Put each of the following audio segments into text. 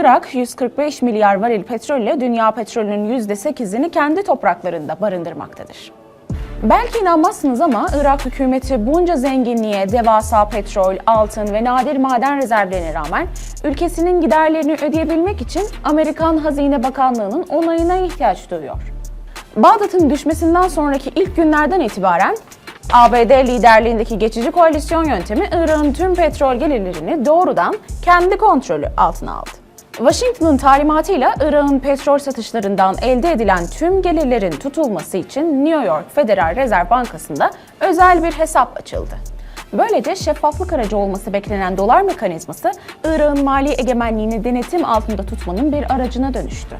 Irak 145 milyar varil petrolle dünya petrolünün %8'ini kendi topraklarında barındırmaktadır. Belki inanmazsınız ama Irak hükümeti bunca zenginliğe, devasa petrol, altın ve nadir maden rezervlerine rağmen ülkesinin giderlerini ödeyebilmek için Amerikan Hazine Bakanlığı'nın onayına ihtiyaç duyuyor. Bağdat'ın düşmesinden sonraki ilk günlerden itibaren ABD liderliğindeki geçici koalisyon yöntemi Irak'ın tüm petrol gelirlerini doğrudan kendi kontrolü altına aldı. Washington'ın talimatıyla Irak'ın petrol satışlarından elde edilen tüm gelirlerin tutulması için New York Federal Rezerv Bankası'nda özel bir hesap açıldı. Böylece şeffaflık aracı olması beklenen dolar mekanizması Irak'ın mali egemenliğini denetim altında tutmanın bir aracına dönüştü.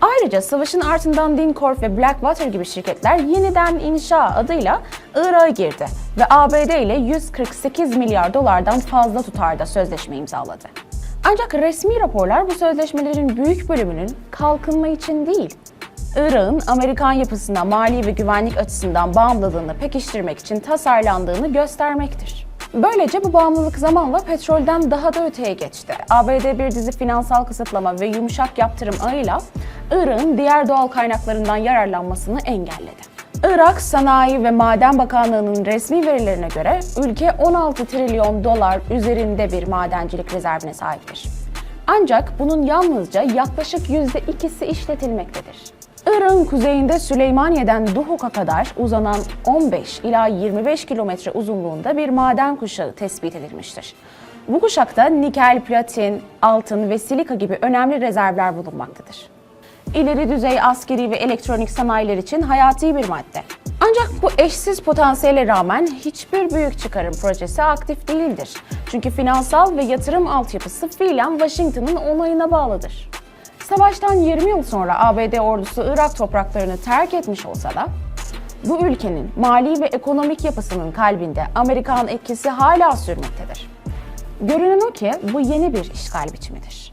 Ayrıca savaşın ardından Dincorp ve Blackwater gibi şirketler yeniden inşa adıyla Irak'a girdi ve ABD ile 148 milyar dolardan fazla tutarda sözleşme imzaladı. Ancak resmi raporlar bu sözleşmelerin büyük bölümünün kalkınma için değil, Irak'ın Amerikan yapısına mali ve güvenlik açısından bağımlılığını pekiştirmek için tasarlandığını göstermektir. Böylece bu bağımlılık zamanla petrolden daha da öteye geçti. ABD bir dizi finansal kısıtlama ve yumuşak yaptırım ağıyla Irak'ın diğer doğal kaynaklarından yararlanmasını engelledi. Irak Sanayi ve Maden Bakanlığı'nın resmi verilerine göre ülke 16 trilyon dolar üzerinde bir madencilik rezervine sahiptir. Ancak bunun yalnızca yaklaşık %2'si işletilmektedir. Irak'ın kuzeyinde Süleymaniye'den Duhuk'a kadar uzanan 15 ila 25 kilometre uzunluğunda bir maden kuşağı tespit edilmiştir. Bu kuşakta nikel, platin, altın ve silika gibi önemli rezervler bulunmaktadır. İleri düzey askeri ve elektronik sanayiler için hayati bir madde. Ancak bu eşsiz potansiyele rağmen hiçbir büyük çıkarım projesi aktif değildir. Çünkü finansal ve yatırım altyapısı fiilen Washington'ın onayına bağlıdır. Savaştan 20 yıl sonra ABD ordusu Irak topraklarını terk etmiş olsa da bu ülkenin mali ve ekonomik yapısının kalbinde Amerikan etkisi hala sürmektedir. Görünen o ki bu yeni bir işgal biçimidir.